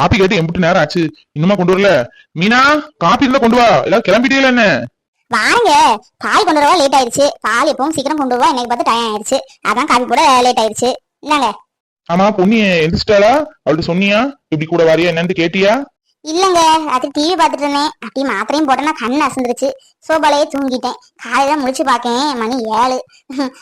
Copy கேட்டு எம்பிட்டு நேரம் ஆச்சு. இன்னுமா கொண்டு வரல? மீனா காப்பி இருந்தா கொண்டு வா. எல்லாரும் கிளம்பிட்டே என்ன? வாங்க. பால் கொண்டு வரவா லேட் ஆயிருச்சு பால் எப்பவும் சீக்கிரம் கொண்டு வரவா. இன்னைக்கு பார்த்து டைம் ஆயிருச்சு அதான் காபி போட லேட் ஆயிருச்சு என்னங்க ஆமா பொண்ணு எந்திரிச்சிட்டாளா? அவள்கிட்ட சொன்னியா? இப்படி கூட வாரியா? என்னன்னு கேட்டியா? இல்லங்க. அது டிவி பார்த்துட்டு இருந்தேன். அப்படி மாத்திரையும் போட்டேன்னா கண் அசந்துருச்சு. சோபாலையே தூங்கிட்டேன். காலையில முடிச்சு பார்க்கேன். மணி ஏழு.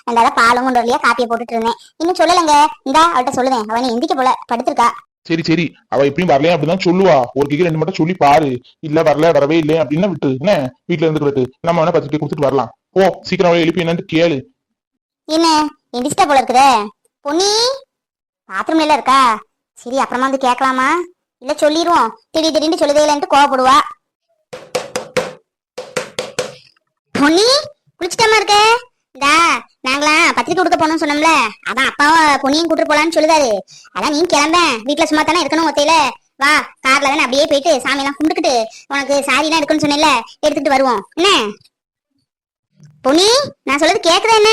அதனால பாலும் கொண்டு வரலையா? காப்பியை போட்டுட்டு இருந்தேன். இன்னும் சொல்லலைங்க. இந்தா அவள்கிட்ட சொல்லுவேன் அவனை எந்திக்க போல. படுத்திருக்கா. சரி சரி. அவ எப்படியும் வரலையா அப்படிதான் சொல்லுவா. ஒரு கிக்கு ரெண்டு மட்டும் சொல்லி பாரு. இல்ல வரல வரவே இல்லை அப்படின்னா விட்டு. என்ன? வீட்டுல இருந்துக்கிட்டு நம்ம வேணா பத்து கொடுத்துட்டு வரலாம். போ சீக்கிரம் அவளை எழுப்பி என்னன்னு கேளு. என்ன? எந்திரிச்சிட்டா போல இருக்குதே. பொன்னி பாத்ரூம்ல எல்லாம் இருக்கா? சரி அப்புறமா வந்து கேட்கலாமா? இல்ல சொல்லிடுவோம் திடீர் திடீர்னு சொல்லுதேலன்ட்டு கோவப்படுவா. பொன்னி குளிச்சிட்டாம இருக்க. இந்தா நாங்களாம் பத்திரிக்கை கொடுக்க போனோம்னு சொன்னோம்ல. அதான் அப்பாவை பொன்னியும் கூட்டு போலான்னு சொல்லுதாரு. அதான் நீ கிளம்ப. வீட்டுல சும்மா தானே இருக்கணும் ஒத்தையில. வா கார்ல தானே அப்படியே போயிட்டு சாமி எல்லாம் கும்பிட்டுக்கிட்டு உனக்கு சாரி எல்லாம் இருக்குன்னு சொன்னேன்ல எடுத்துட்டு வருவோம். என்ன பொன்னி நான் சொல்றது கேக்குதா என்ன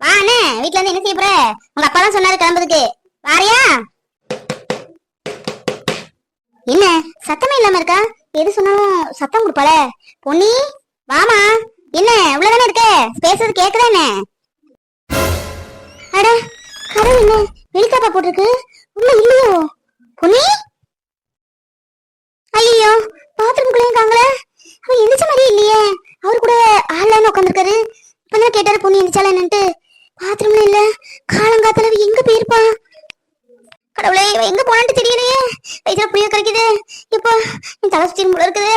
வா அண்ணே வீட்டுல இருந்து என்ன செய்ய போற? உங்க அப்பா தான் சொன்னாரு கிளம்புறதுக்கு. வாரியா? என்ன சத்தமே இல்லாம இருக்கா? எது சொன்னாலும் சத்தம் கொடுப்பாள. பொன்னி வாமா. என்ன இவ்வளவுதானே இருக்க? பேசுறது கேக்குதா என்ன அட கதவு என்ன? வெளிக்காப்பா போட்டிருக்கு? உள்ள இல்லையோ? பொன்னி? ஐயோ பாத்ரூம்குள்ளே இருக்காங்களே. அவ எந்திரிச்ச மாதிரி இல்லையே. அவர் கூட ஆள்லான்னு உட்காந்துருக்காரு இப்பதான் கேட்டாரு பொண்ணு எந்திரிச்சாலா என்னன்ட்டு. பாத்ரூம்ல இல்ல. காலங்காத்துல அவ எங்க போயிருப்பா? கடவுளே இவ எங்க போனான்னு தெரியலையே. வயிற்றுல புளிய கரைக்குது. இப்போ என் தலை சுத்தி முள்ள இருக்குது.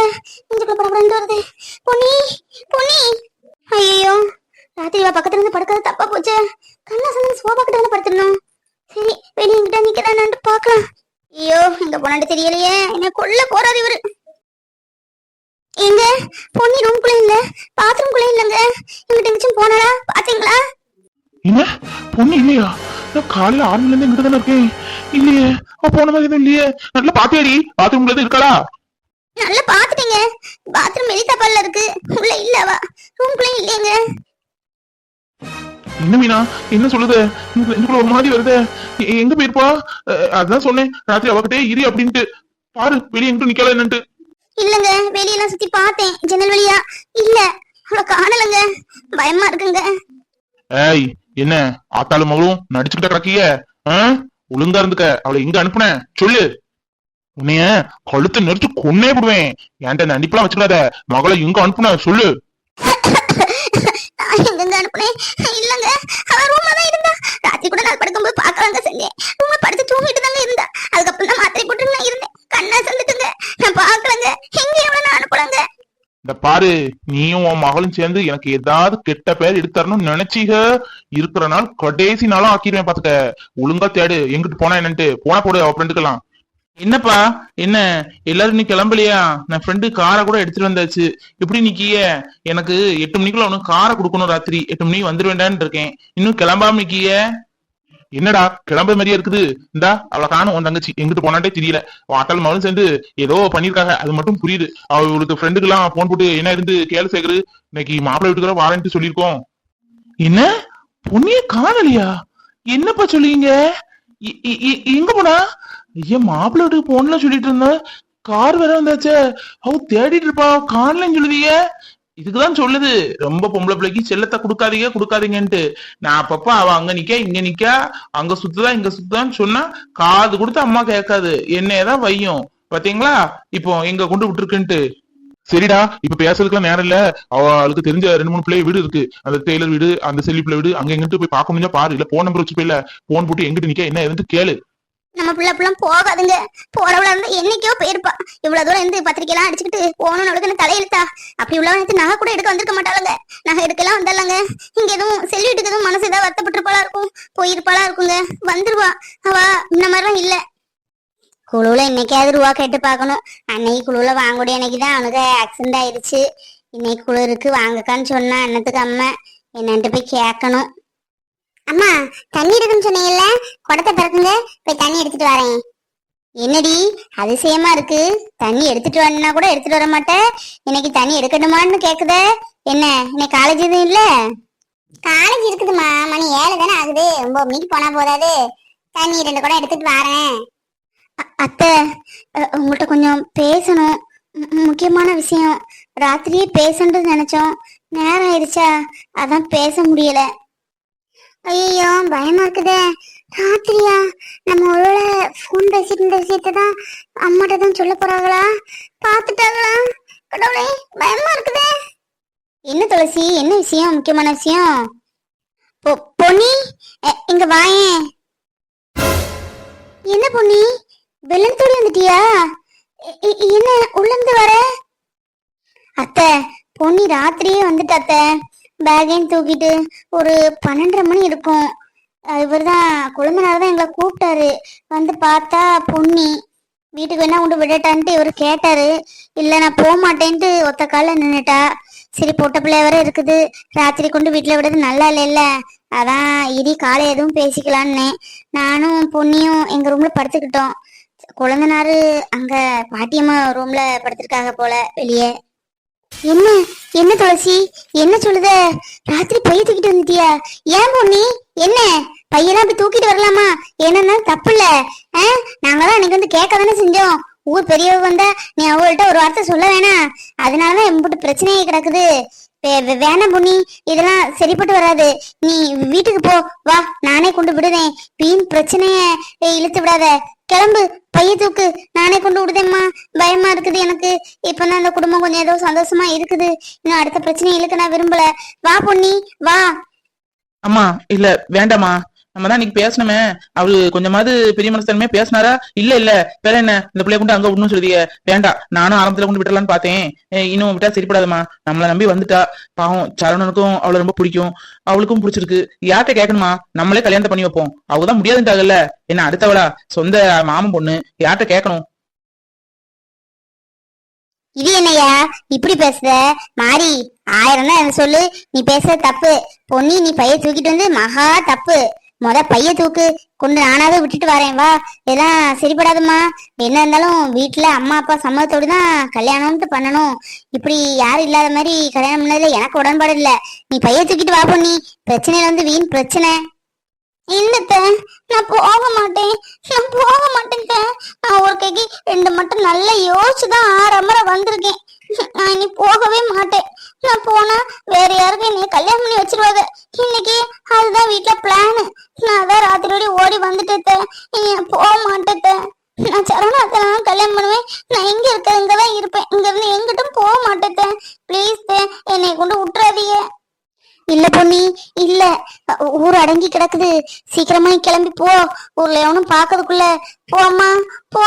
நெஞ்சுக்குள்ள படப்படன்னு வருது பொன்னி பொன்னி. ஐயோ ராத்திரி பக்கத்துல இருந்து படுக்கிறது தப்பா போச்சு. சொன்ன சோபா கிட்ட வந்து படுத்துடணும். சரி வெளியே எங்கிட்ட நிக்கிறான்னு பாக்கலாம் ஐயோ எங்க போனான்னு தெரியலையே. என்ன கொல்ல போறாரு இவரு. எங்க? பொன்னி ரூம்குள்ள இல்ல. பாத்ரூம்குள்ள இல்லங்க. எங்கிட்ட எங்கச்சும் போனாளா பாத்தீங்களா? என்ன? பொண்ணு இல்லையா? நான் காலையில ஆறு மணில இருந்து தானே இருக்கேன். இல்லையே போன மாதிரி எதுவும் இல்லையே. நல்லா பாத்தியாடி பாத்ரூம்ல இருக்காளா? நல்லா பாத்துட்டீங்க பாத்ரூம் வெளி தப்பால இருக்கு. உள்ள இல்லவா ரூம்குள்ள இல்லையங்க. என்ன மீனா? என்ன சொல்லுது? எனக்கு நெஞ்சுக்குள்ள ஒரு மாதிரி வருது. எங்க போயிருப்பா? அதான் சொன்னேன். ராத்திரி அவகிட்டே இரு அப்படின்ட்டு. பாரு வெளியே எங்கிட்ட நிக்கல என்னன்ட்டு. இல்லங்க வெளியெல்லாம் சுத்தி பார்த்தேன். ஜன்னல் வழியா. இல்ல அவளை காணலங்க. பயமா இருக்குங்க. ஏய் என்ன? ஆத்தாளு மகளும் நடிச்சுக்கிட்ட கிடக்கிய? ஒழுங்கா இருந்துக்க. அவளை எங்க அனுப்புன? சொல்லு. உன்னைய கழுத்தை நெரிச்சு கொன்னே விடுவேன். என்கிட்ட நடிப்பெல்லாம் வச்சுக்காத. மகளை எங்க அனுப்புன? சொல்லு நான் எங்கங்க அனுப்புனேன் இல்லங்க அவ ரூம்ல தான் இருந்தா ராத்திரி கூட நான் படுக்கும்போது பார்க்கலாங்க செஞ்சேன் ரூம்ல படுத்து தூங்கிட்டு தாங்க இருந்தா அதுக்கப்புறம் தான் மாத்திரை போட்டு நான் இருந்தேன் கண்ணா சந்துட்டுங்க நான் பார்க்கலங்க எங்க எவ்வளவு நான் அனுப்பலங்க இந்த பாரு நீயும் உன் மகளும் சேர்ந்து எனக்கு ஏதாவது கெட்ட பேர் எடுத்து தரணும்னு நினைச்சீக? இருக்கிற நாள் கடைசி நாளும் ஆக்கிடுவேன் பாத்துக்க. ஒழுங்கா தேடு. எங்கிட்டு போனா என்னன்ட்டு. போனா போடு அவ ஃப்ரெண்டுக்கெல்லாம் என்னப்பா? என்ன? எல்லாரும் நீ கிளம்பலையா? நான் ஃப்ரெண்டு காரை கூட எடுத்துட்டு வந்தாச்சு. எப்படி நிக்கிய? எனக்கு எட்டு மணிக்குள்ள உனக்கு காரை கொடுக்கணும் ராத்திரி. எட்டு மணிக்கு வந்துருவேண்டான்னு இருக்கேன். இன்னும் கிளம்பாம நிக்கிய? என்னடா கிளம்புற மாதிரியே இருக்குது. இந்தா அவளை காணும் உன் தங்கச்சி. எங்கிட்டு போனாட்டே தெரியல. அவன் அத்தாள் மகளும் சேர்ந்து ஏதோ பண்ணிருக்காங்க அது மட்டும் புரியுது. அவளுக்கு ஃப்ரெண்டுக்கு எல்லாம் போன் போட்டு என்ன இருந்து கேளு சேகரு. இன்னைக்கு மாப்பிள்ளை வீட்டுக்கு வாரண்ட்டு சொல்லியிருக்கோம். என்ன? பொண்ணிய காணலையா? என்னப்பா சொல்லுவீங்க? எங்க போனா? ஐயா மாப்பிள்ளை வீட்டுக்கு போன்ல சொல்லிட்டு இருந்தேன். கார் வேற வந்தாச்சே. அவ தேடிட்டு இருப்பா. காணலன்னு சொல்லுவீங்க இதுக்குதான் சொல்லுது. ரொம்ப பொம்பளை பிள்ளைக்கு செல்லத்தை கொடுக்காதீங்க கொடுக்காதீங்கன்ட்டு. நான் அப்பப்ப அவ அங்க நிக்க இங்க நிக்க அங்க சுத்துதா இங்க சுத்துதான்னு சொன்னா காது கொடுத்து அம்மா கேட்காது என்னையதான் வையும். பாத்தீங்களா? இப்போ எங்க கொண்டு விட்டுருக்குன்ட்டு. சரிடா இப்ப பேசுறதுக்குலாம் நேரம் இல்ல. அவளுக்கு தெரிஞ்ச ரெண்டு மூணு பிள்ளை வீடு இருக்கு. அந்த டெய்லர் வீடு அந்த செல்லி பிள்ளை வீடு அங்க எங்கிட்டு போய் பார்க்க முடிஞ்சா பாரு. இல்ல போன் நம்பர் வச்சு போயில போன் போட்டு எங்கிட்டு நிக்க என்ன எதுன்னு கேளு. நம்ம பிள்ளை பிள்ளை போகாதுங்க. போறவளா இருந்தா என்னைக்கோ போயிருப்பா. இவ்வளவு தூரம் இருந்து பத்திரிக்கை எல்லாம் அடிச்சுக்கிட்டு போகணும்னு அவளுக்கு தலையெழுத்தா? அப்படி உள்ளவன் எடுத்து நகை கூட எடுக்க வந்திருக்க மாட்டாளுங்க. நகை எடுக்கலாம் வந்தாலங்க இங்க எதுவும் செல்வி வீட்டுக்கு எதுவும் மனசு ஏதாவது வருத்தப்பட்டிருப்பாளா இருக்கும்? போயிருப்பாளா இருக்குங்க. வந்துருவா. அவா இந்த மாதிரிலாம் இல்ல. குழுவில் இன்னைக்காவது ரூபா கேட்டு பார்க்கணும். அன்னைக்கு குழுவுல வாங்கக்கூடிய அன்னைக்கு தான் அவனுக்கு ஆக்சிடென்ட் ஆயிடுச்சு. இன்னைக்கு குழு இருக்கு. வாங்கக்கான்னு சொன்னா அண்ணத்துக்கு அம்மா? என்னன்ட்டு போய் கேட்கணும். அம்மா தண்ணி இருக்குன்னு சொன்னீங்கல்ல குடத்தை திறக்குங்க போய் தண்ணி எடுத்துட்டு வரேன். என்னடி அதிசயமா இருக்கு. தண்ணி எடுத்துட்டு வரணும்னா கூட எடுத்துட்டு வர மாட்டேன் இன்னைக்கு தண்ணி எடுக்கணுமான்னு கேக்குதே. என்ன இன்னைக்கு காலேஜ் எதுவும் இல்ல? காலேஜ் இருக்குதுமா மணி ஏழு தானே ஆகுது. ஒன்பது மணிக்கு போனா போதாது. தண்ணி ரெண்டு குடம் எடுத்துட்டு வரேன். அத்தை உங்கள்கிட்ட கொஞ்சம் பேசணும். முக்கியமான விஷயம். ராத்திரியே பேசணும்னு நினைச்சோம். நேரம் ஆயிடுச்சா? அதான் பேச முடியல. ஐயோ பயமா இருக்குதே. ராத்திரியா நம்ம ஒருவேளை ஃபோன் பேசிட்டு இருந்த விஷயத்தை தான் அம்மாட்ட தான் சொல்ல போறாங்களா? பார்த்துட்டாங்களா? கடவுளே பயமா இருக்குதே. என்ன துளசி என்ன விஷயம்? முக்கியமான விஷயம்? பொ- பொன்னி இங்க வாயேன் என்ன பொன்னி வெள்ளத்தோடி வந்துட்டியா? என்ன உள்ளந்து வர? அத்தை பொன்னி ராத்திரியே வந்துட்டு பேகையும் பேக்கையும் தூக்கிட்டு ஒரு பன்னெண்டரை மணி இருக்கும். இவர் தான் குழந்தைனால தான் எங்களை கூப்பிட்டாரு. வந்து பார்த்தா பொன்னி வீட்டுக்கு வேணா கொண்டு விடட்டான்ட்டு இவர் கேட்டாரு. இல்லை நான் போக மாட்டேன்ட்டு ஒத்த காலில் நின்றுட்டா சரி பொட்ட பிள்ளை வேற இருக்குது. ராத்திரி கொண்டு வீட்டில் விடுறது நல்லா இல்லைல்ல. அதான் இடி காலை எதுவும் பேசிக்கலான்னு. நானும் பொன்னியும் எங்க ரூம்ல படுத்துக்கிட்டோம். குழந்தனாரு அங்க பாட்டியம்மா ரூம்ல படுத்திருக்காங்க போல வெளியே. என்ன என்ன துளசி? என்ன சொல்லுத? ராத்திரி பைய தூக்கிட்டு வந்துட்டியா. ஏன் பொண்ணி என்ன? பையெல்லாம் போய் தூக்கிட்டு வரலாமா? என்னன்னா தப்பு இல்ல நாங்கதான் அன்னைக்கு வந்து கேட்க தானே செஞ்சோம். ஊர் பெரியவ வந்தா நீ அவள்கிட்ட ஒரு வார்த்தை சொல்ல வேணாம் அதனாலதான் எம்பிட்டு பிரச்சனையே கிடக்குது. வேணாம் பொன்னி. இதெல்லாம் சரிப்பட்டு வராது. நீ வீட்டுக்கு போ. வா நானே கொண்டு விடுதேன் வீண் பிரச்சனைய இழுத்து விடாத. கிளம்பு. பைய தூக்கு. நானே கொண்டு விடுதேம்மா. பயமா இருக்குது எனக்கு. இப்பதான் அந்த குடும்பம் கொஞ்சம் ஏதோ சந்தோஷமா இருக்குது. இன்னும் அடுத்த பிரச்சனை இழுக்க நான் விரும்பல. வா பொன்னி. வா. அம்மா இல்ல வேண்டாம்மா. நம்ம தான் இன்னைக்கு பேசணுமே. அவரு கொஞ்சமாவது பெரிய மனசுமே பேசினாரா? இல்ல இல்ல. வேற என்ன? இந்த பிள்ளைய கொண்டு அங்க விடணும்னு சொல்லுதிய. வேண்டாம் நானும் ஆரம்பத்துல கொண்டு விட்டுலான்னு பார்த்தேன். இன்னும் விட்டா சரிப்படாதமா நம்மள நம்பி வந்துட்டா. பாவம் சரவணனுக்கும் அவளை ரொம்ப பிடிக்கும். அவளுக்கும் பிடிச்சிருக்கு. யார்கிட்ட கேட்கணுமா? நம்மளே கல்யாணத்தை பண்ணி வைப்போம். அவதான் முடியாதுன்றாங்கல்ல என்ன அடுத்தவளா? சொந்த மாமன் பொண்ணு. யார்கிட்ட கேட்கணும்? இது என்னய்யா இப்படி பேசுற? மாறி ஆயிரம் தான் எனக்கு சொல்லு? நீ பேசுற தப்பு. பொன்னி நீ பைய தூக்கிட்டு வந்து மகா தப்பு. முத பைய தூக்கு. கொண்டு நானாவது விட்டுட்டு வரேன். வா. இதெல்லாம் சரிப்படாதும்மா. என்ன இருந்தாலும் வீட்டுல அம்மா அப்பா சம்மதத்தோடு தான் கல்யாணம்ட்டு பண்ணணும். இப்படி யாரும் இல்லாத மாதிரி கல்யாணம் பண்ணதுல எனக்கு உடன்பாடு இல்ல. நீ பைய தூக்கிட்டு வா பொண்ணி பிரச்சனையில வந்து வீண் பிரச்சனை. இல்லத்த நான் போக மாட்டேன். நான் போக மாட்டேன் நான் ஒரு கைக்கு ரெண்டு மட்டும் நல்லா யோசிச்சு தான் வந்திருக்கேன். நான் இனி போகவே மாட்டேன். நான் போனா வேற யாருக்கும் என்னைய கல்யாணம் பண்ணி வச்சிருவாங்க. இன்னைக்கு அதுதான் வீட்டுல பிளான் நான் அதான் ராத்திரியோட ஓடி வந்துட்டேன் போக மாட்டேன் நான் சரவணாத்தை நான் கல்யாணம் பண்ணுவேன். நான் எங்க இருக்க இங்க தான் இருப்பேன். இங்க இருந்து எங்கிட்டும் போக மாட்டேன் ப்ளீஸ் என்னை கொண்டு விட்டுறாதீங்க. இல்ல பொண்ணி இல்ல. ஊர் அடங்கி கிடக்குது. சீக்கிரமா கிளம்பி போ. ஊர்ல எவனும் பாக்குறதுக்குள்ள போம்மா போ.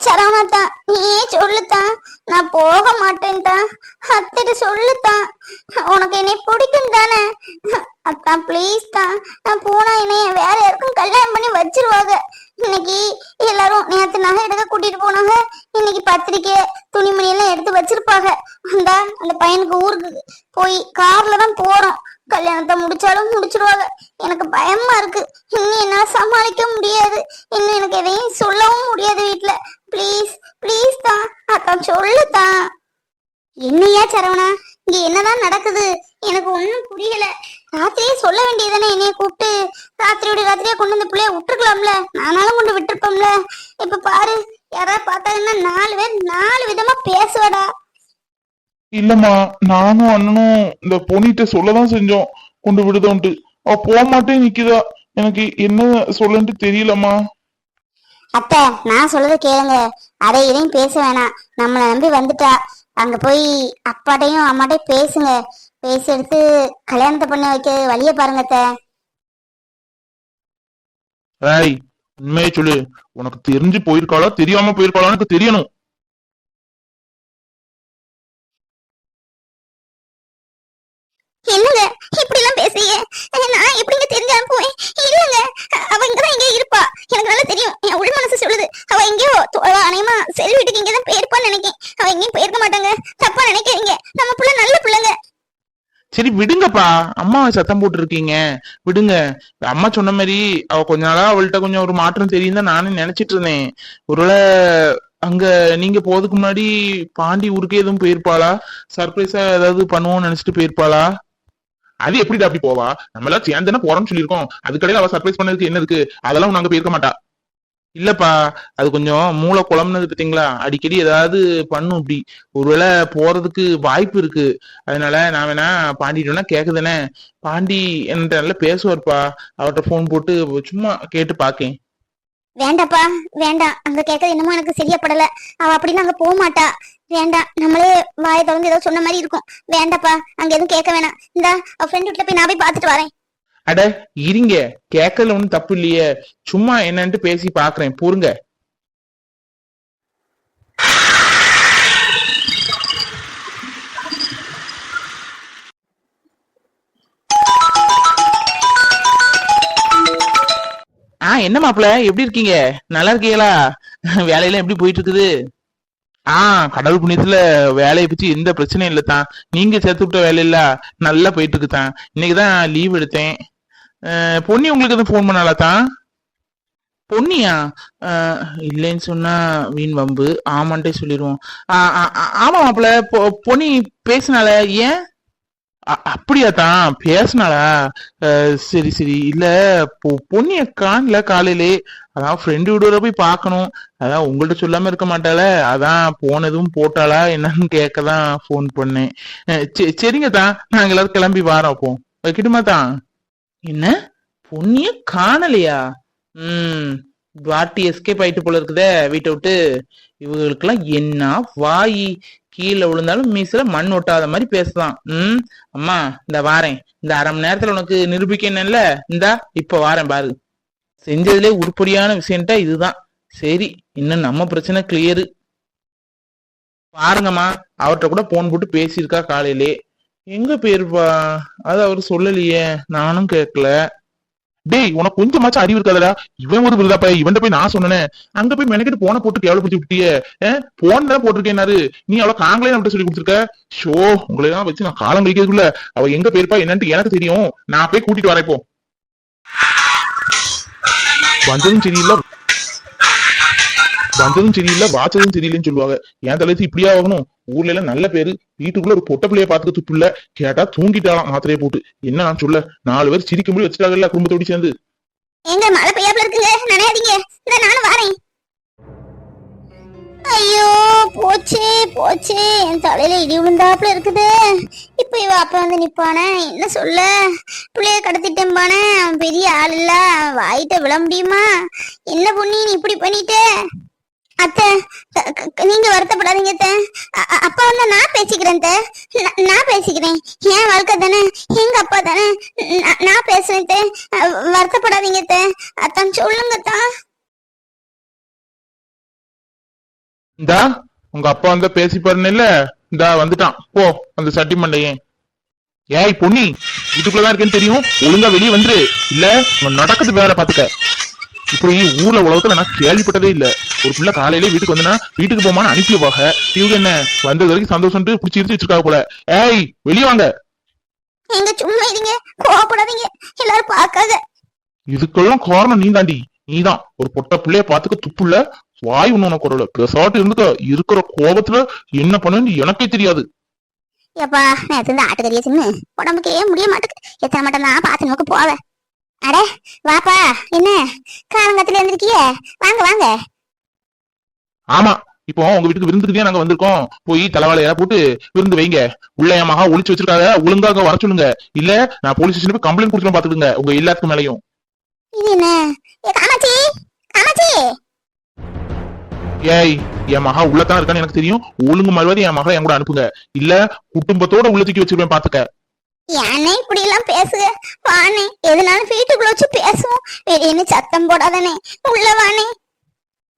சரவணாத்தான் நீயே சொல்லுத்தான் நான் போக மாட்டேன்டா. அத்திட்டு சொல்லுத்தான் உனக்கு என்னை பிடிக்கும் தானே. அத்தான் ப்ளீஸ் தான் நான் போனா என்னைய வேற யாருக்கும் கல்யாணம் பண்ணி வச்சிருவாங்க. இன்னைக்கு எல்லாரும் நேற்று நகை எடுக்க கூட்டிட்டு போனாங்க. இன்னைக்கு பத்திரிக்கை துணிமணி எல்லாம் எடுத்து வச்சிருப்பாங்க. அந்த அந்த பையனுக்கு ஊருக்கு போய் கார்ல தான் போறோம். கல்யாணத்தை முடிச்சாலும் முடிச்சிருவாங்க. எனக்கு பயமா இருக்கு. இன்னும் என்னால சமாளிக்க முடியாது. இன்னும் எனக்கு எதையும் சொல்லவும் முடியாது வீட்டுல ப்ளீஸ் ப்ளீஸ் தான் அதான் சொல்லுதான் என்னையா சரவணா? இங்க என்னதான் நடக்குது? எனக்கு ஒன்னும் புரியல. ராத்திரியே சொல்ல வேண்டியதானே என்னைய கூப்பிட்டு? ராத்திரியோட ராத்திரியா கொண்டு வந்து பிள்ளைய விட்டுருக்கலாம்ல? நானாலும் கொண்டு விட்டுருப்போம்ல இப்ப பாரு யாராவது பார்த்தாங்கன்னா நாலு பேர் நாலு விதமா பேசுவடா. இல்லம்மா நானும் அண்ணனும் இந்த பொண்ணிட்ட சொல்லதான் செஞ்சோம். கொண்டு விடுதோன்ட்டு. அவ போக மாட்டேன் நிக்குதா. எனக்கு என்ன சொல்லன்ட்டு தெரியலம்மா. அத்தை நான் சொல்றத கேளுங்க. அதை இதையும் பேச வேணாம். நம்மளை நம்பி வந்துட்டா. அங்க போய் அப்பாட்டையும் அம்மாட்டையும் பேசுங்க. பேசி எடுத்து கல்யாணத்தை பண்ண வைக்க வழிய பாருங்க அத்தை. ஏய் உண்மையை சொல்லு. உனக்கு தெரிஞ்சு போயிருக்காளா? தெரியாம போயிருக்காளா? எனக்கு தெரியணும். என்னங்க? நான் எப்படிங்க தெரிஞ்சு அனுப்புவேன் இல்லங்க. அவ இங்கதான் இங்கே இருப்பா. எனக்கு நல்லா தெரியும். என் உள் மனசு சொல்லுது. அவ எங்கேயோ அனையமா செல் வீட்டுக்கு இங்கதான் போயிருப்பான்னு நினைக்கிறேன் அவ எங்கேயும் போயிருக்க மாட்டாங்க. தப்பா நினைக்கிறீங்க நம்ம புள்ள நல்ல பிள்ளைங்க. சரி விடுங்கப்பா. அம்மா சத்தம் போட்டு இருக்கீங்க விடுங்க. அம்மா சொன்ன மாதிரி அவ கொஞ்ச நாளா அவள்கிட்ட கொஞ்சம் ஒரு மாற்றம் தெரியும் தான் நானும் நினைச்சிட்டு இருந்தேன். ஒருவேளை அங்க நீங்க போறதுக்கு முன்னாடி பாண்டி ஊருக்கே எதுவும் போயிருப்பாளா? சர்ப்ரைஸா ஏதாவது பண்ணுவோம்னு நினைச்சிட்டு போயிருப்பாளா? அது எப்படி அப்படி போவா? நம்ம எல்லாம் சேர்ந்து போறோம்னு சொல்லியிருக்கோம். அதுக்கடையில அவ சர்ப்ரைஸ் பண்ணதுக்கு என்ன இருக்கு? அதெல்லாம் நாங்க போயிருக்க மாட்டா. இல்லப்பா அது கொஞ்சம் மூளை குழம்புனது பார்த்தீங்களா அடிக்கடி ஏதாவது பண்ணும் இப்படி. ஒருவேளை போறதுக்கு வாய்ப்பு இருக்கு. அதனால நான் வேணா பாண்டிட்டு வேணா கேக்குதானே பாண்டி என்கிட்ட நல்லா பேசுவார்ப்பா. அவர்கிட்ட ஃபோன் போட்டு சும்மா கேட்டு பாக்கேன். வேண்டாப்பா வேண்டாம். அங்க கேட்கறது என்னமோ எனக்கு சரியா படல அவ அப்படின்னு அங்க போக மாட்டா. வேண்டாம். நம்மளே வாயை திறந்து ஏதோ சொன்ன மாதிரி இருக்கும். வேண்டாப்பா அங்க எதுவும் கேட்க வேணாம். இந்த அவ ஃப்ரெண்ட் வீட்டுல போய் நான் போய் பாத்துட்டு வரேன். அட இருங்க. கேட்கல ஒண்ணும் தப்பு இல்லையே. சும்மா என்னன்ட்டு பேசி பாக்குறேன் பொறுங்க. என்ன மாப்பிள? எப்படி இருக்கீங்க? நல்லா இருக்கீங்களா? வேலையெல்லாம் எப்படி போயிட்டு இருக்குது ஆ கடவுள் புண்ணியத்துல வேலையை பத்தி எந்த பிரச்சனையும் இல்ல தான். நீங்க சேர்த்து விட்ட வேலையில நல்லா போயிட்டு இருக்கு தான் இன்னைக்குதான் லீவ் எடுத்தேன் பொன்னி உங்களுக்கு எதுவும் ஃபோன் பண்ணாலா தான்? பொன்னியா? இல்லைன்னு சொன்னா வீண் வம்பு. ஆமான்ட்டே சொல்லிடுவோம் ஆமா மாப்பிள. பொ- பொன்னி பேசினால ஏன்? அப்படியா தான்? பேசினாளா? அஹ், சரி சரி. இல்ல பொ- காணல காலையிலே. அதான் ஃப்ரெண்டு வீடு போய் பார்க்கணும். அதான் உங்கள்ட்ட சொல்லாம இருக்க மாட்டாள. அதான் போனதும் போட்டாளா என்னன்னு கேட்க தான் ஃபோன் பண்ணேன் சரிங்க தான். நாங்க எல்லாரும் கிளம்பி வாரோம் அப்போ. வைக்கட்டுமா தான்? என்ன? பொண்ணிய காணலையா? ம். வாட்டி எஸ்கேப் ஆயிட்டு போல இருக்குதே வீட்டை விட்டு. இவங்களுக்கெல்லாம் என்ன வாயி? கீழே விழுந்தாலும் மீசில மண் ஒட்டாத மாதிரி பேசலாம் உம் அம்மா இந்த வாரேன். இந்த அரை மணி நேரத்துல உனக்கு நிரூபிக்கணும்ல. இந்தா இப்ப வாரேன் பாரு. செஞ்சதுலே உருப்படியான விஷயம்ட்டா இதுதான். சரி இன்னும் நம்ம பிரச்சனை கிளியரு பாருங்கம்மா அவர்கிட்ட கூட போன் போட்டு பேசியிருக்கா காலையிலே. எங்க போயிருப்பா? அது அவர் சொல்லலையே. நானும் கேட்கல டேய் உனக்கு கொஞ்சமாச்சும் அறிவு இருக்காதடா. இவன் ஒரு விருதாப்பா இவன்ட்ட போய் நான் சொன்னேன். அங்க போய் மெனக்கிட்டு போன போட்டு கேவலப்படுத்தி விட்டியே போன் தான் போட்டிருக்கேன்னாரு நீ அவ்வளவு காங்களே நம்மகிட்ட சொல்லி கொடுத்துருக்க? ஷோ உங்களை எல்லாம் வச்சு நான் காலம் கழிக்கிறதுக்குள்ள அவ எங்க போயிருப்பா என்னன்ட்டு எனக்கு தெரியும். நான் போய் கூட்டிட்டு வரேன் இப்போ. வந்ததும் சரியில்லை வந்ததும் சரியில்லை வாச்சதும் சரியில்லைன்னு சொல்லுவாங்க. என் தலைத்து இப்படியா ஆகணும்? ஊர்ல எல்லாம் நல்ல பேரு. வீட்டுக்குள்ள ஒரு பொட்ட பிள்ளைய பாத்துக்க துப்புல. கேட்டா தூங்கிட்டாலாம் மாத்திரையை போட்டு. என்ன சொல்ல. நாலு பேர் சிரிக்க முடியும் வச்சுட்டாங்கல்ல குடும்பத்தோட சேர்ந்து. எங்க மழை பெய்யாப்ல இருக்குங்க. நினையாதீங்க. இந்த நானும் வரேன். ஐயோ போச்சு போச்சு. என் தலையில இடி விழுந்தாப்புல இருக்குது. இப்ப இவ அப்ப வந்து நிப்பானே. என்ன சொல்ல? பிள்ளைய கடத்திட்டேன் பானே. பெரிய ஆள் இல்ல. வாயிட்ட விழ முடியுமா? என்ன பொண்ணி நீ இப்படி பண்ணிட்ட? அத்தை நீங்க வருத்தப்படாதீங்க அத்தை. அப்பா வந்து நான் பேசிக்கிறேன் நான் பேசிக்கிறேன். என் வாழ்க்கை தானே? எங்க அப்பா தானே? நான் பேசுறேன் வருத்தப்படாதீங்க அத்தை. அத்தான் சொல்லுங்க தான் இந்தா உங்க அப்பா வந்து பேசி பாருன்னு இல்ல? இந்தா வந்துட்டான். போ அந்த சட்டி மண்டையன் ஏய் பொன்னி வீட்டுக்குள்ளதான் இருக்கேன்னு தெரியும்? ஒழுங்கா வெளியே வந்துரு. இல்ல நடக்குது வேற பாத்துக்க. இப்படி ஊர்ல உலகத்துல நான் கேள்விப்பட்டதே இல்ல. ஒரு பிள்ளை காலையில வீட்டுக்கு வந்தனா வீட்டுக்கு போமான்னு அனுப்பி வைப்பாங்க இவங்க என்ன? வந்தது வரைக்கும் சந்தோஷம்ட்டு பிடிச்சி இருந்து வச்சிருக்காங்க போல. ஏய் வெளியே வாங்க. எங்க சும்மா இருங்க. கோவப்படாதீங்க. எல்லாரும் பார்க்காத. இதுக்கெல்லாம் காரணம் நீ தாண்டி நீதான். ஒரு பொட்ட பிள்ளைய பாத்துக்க துப்புல வாய் ஒண்ணு குரல பெசாட்டு இருந்துக்க. இருக்கிற கோபத்துல என்ன பண்ணுன்னு எனக்கே தெரியாது. ஏப்பா நேற்று இந்த ஆட்டுக்கறியை சின்ன உடம்புக்கே முடிய மாட்டேங்குது எத்தனை மட்டும் தான் பார்த்து நோக்கு போவேன் அட வாப்பா என்ன? காலங்கத்துல இருந்திருக்கியே. வாங்க வாங்க. ஆமா இப்போ உங்க வீட்டுக்கு விருந்துக்கு நாங்க வந்திருக்கோம். போய் தலைவாழையா போட்டு விருந்து வைங்க. உள்ள என் மகா ஒளிச்சு வச்சிருக்காங்க ஒழுங்கா அங்க வர சொல்லுங்க. இல்ல நான் போலீஸ் ஸ்டேஷன் போய் கம்ப்ளைண்ட் கொடுத்துருவேன் பாத்துடுங்க உங்க எல்லாத்துக்கும் மேலயும். ஏய் என் மகா உள்ளதான் இருக்கான்னு எனக்கு தெரியும். ஒழுங்கு மறுபடி என் மகளை என் கூட அனுப்புங்க. இல்ல குடும்பத்தோட உள்ள தூக்கி வச்சிருப்பேன் பாத்துக்க ஏன்னே இப்படி எல்லாம் பேசுக? வானே எதுனாலும் வீட்டுக்குள்ள வச்சு பேசுவோம். வெளியே சத்தம் போடாதானே. உள்ள வானே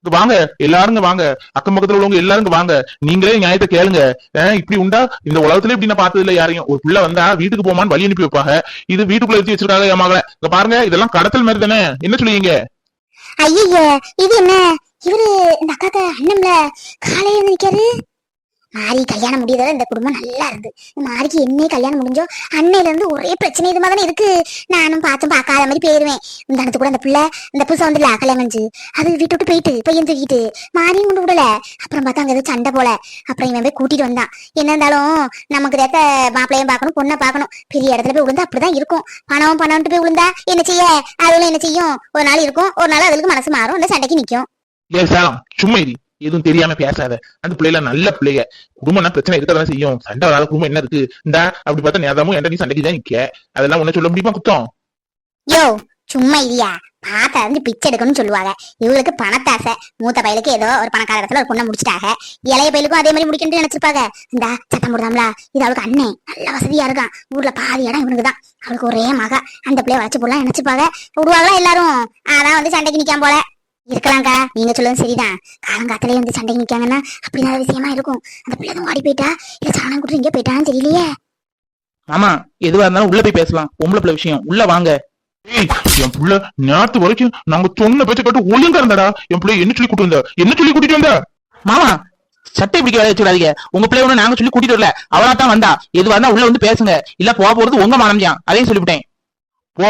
வாங்க எல்லாரும் வாங்க. அக்கம் பக்கத்துல உள்ளவங்க எல்லாரும் இங்க வாங்க. நீங்களே நியாயத்தை கேளுங்க. இப்படி உண்டா? இந்த உலகத்துல இப்படி நான் பார்த்தது இல்ல யாரையும். ஒரு பிள்ளை வந்தா வீட்டுக்கு போமான்னு வழி அனுப்பி வைப்பாங்க. இது வீட்டுக்குள்ள வச்சு வச்சிருக்காங்க என் மகளை. இங்க பாருங்க இதெல்லாம் கடத்தல் மாதிரி தானே. என்ன சொல்லுவீங்க? ஐயய்ய இது என்ன? இவரு இந்த அக்காக்க அண்ணன்ல காலையில நிக்காரு? மாறி கல்யாணம் முடியறத இந்த குடும்பம் நல்லா இருந்து. மாறிக்கு என்னே கல்யாணம் முடிஞ்சோ அன்னையில இருந்து ஒரே பிரச்சனை இது மாதிரி இருக்கு. நானும் பார்த்தும் பார்க்காத மாதிரி போயிருவேன். இந்த இடத்து கூட அந்த பிள்ளை இந்த புதுசா வந்துல கல்யாணம் அது வீட்டு விட்டு போயிட்டு பையன் தூக்கிட்டு மாறியும் கொண்டு விடல. அப்புறம் பார்த்தா அங்க ஏதோ சண்டை போல. அப்புறம் இவன் போய் கூட்டிட்டு வந்தான். என்ன இருந்தாலும் நமக்கு தேக்க மாப்பிள்ளையும் பார்க்கணும் பொண்ணை பார்க்கணும். பெரிய இடத்துல போய் விழுந்தா அப்படிதான் இருக்கும். பணம் பணம்ட்டு போய் விழுந்தா என்ன செய்ய? அதுல என்ன செய்யும்? ஒரு நாள் இருக்கும். ஒரு நாள் அதுக்கு மனசு மாறும். இந்த சண்டைக்கு நிக்கும். சும்மா எதுவும் தெரியாம பேசாத. அந்த பிள்ளைல நல்ல பிள்ளைய குடும்பம்னா பிரச்சனை இருக்கதான் செய்யும். சண்டை வராத குடும்பம் என்ன இருக்கு? இந்தா அப்படி பார்த்தா நேதாமும் என்ன நீ சண்டைக்கு தான் நிக்க. அதெல்லாம் உன்ன சொல்ல முடியுமா குத்தம்? யோ சும்மா இல்லையா? பார்த்தா வந்து பிச்சை எடுக்கணும்னு சொல்லுவாங்க. இவளுக்கு பணத்தாசை. மூத்த பயலுக்கு ஏதோ ஒரு பணக்கார இடத்துல ஒரு பொண்ணை முடிச்சிட்டாங்க. இளைய பயலுக்கும் அதே மாதிரி முடிக்கணும்னு நினைச்சிருப்பாங்க. இந்த சட்டம் போடுதாம்ல? இது அவளுக்கு அண்ணன் நல்ல வசதியா இருக்கான். ஊர்ல பாதி இடம் இவனுக்கு தான் அவளுக்கு ஒரே மக. அந்த பிள்ளைய வச்சு போடலாம் நினைச்சிருப்பாங்க. விடுவாங்களா எல்லாரும்? அதான் வந்து சண்டைக்கு நிக்காம போல. இருக்கலாம்க்கா. நீங்க சொல்லுறது சரிதான். காலங்காத்திலே வந்து சண்டைக்கு நிக்காங்கன்னா அப்படிதான் விஷயமா இருக்கும். அந்த பிள்ளை எதுவும் ஓடி போயிட்டா? இல்ல சாணம் கூட்டு எங்க போயிட்டான்னு தெரியலையே. ஆமா எதுவா இருந்தாலும் உள்ள போய் பேசலாம். பொம்பளை பிள்ளை விஷயம். உள்ள வாங்க. என் புள்ள நேத்து வரைக்கும் நாங்க சொன்ன பேச்ச கேட்டு ஒழுங்கா இருந்தாடா என் பிள்ளை என்ன சொல்லி கூட்டு வந்த? என்ன சொல்லி கூட்டிட்டு வந்த? மாமா சட்டை பிடிக்க வேலைய வச்சுடாதீங்க. உங்க பிள்ளை ஒண்ணு நாங்க சொல்லி கூட்டிட்டு வரல. அவளா தான் வந்தா. எதுவா இருந்தா உள்ள வந்து பேசுங்க. இல்ல போக போறது உங்க மானம்தான் அதையும் சொல்லிவிட்டேன். போ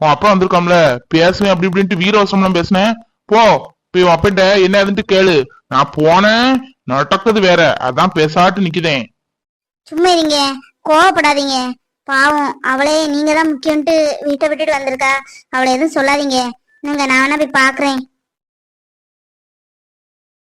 உன் அப்பா வந்திருக்காம்ல. பேசுவேன் அப்படி இப்படின்ட்டு வீரவசம்லாம் பேசினேன். போ போய் அப்பிட்ட என்ன இருந்துட்டு கேளு. நான் போனேன் நடக்குது வேற. அதான் பேசாட்டு நிக்குதேன். சும்மா இருங்க. கோவப்படாதீங்க. பாவம் அவளே நீங்க தான் முக்கியம்ட்டு வீட்டை விட்டுட்டு வந்திருக்கா. அவளை எதுவும் சொல்லாதீங்க. நீங்க நானா போய் பாக்குறேன்.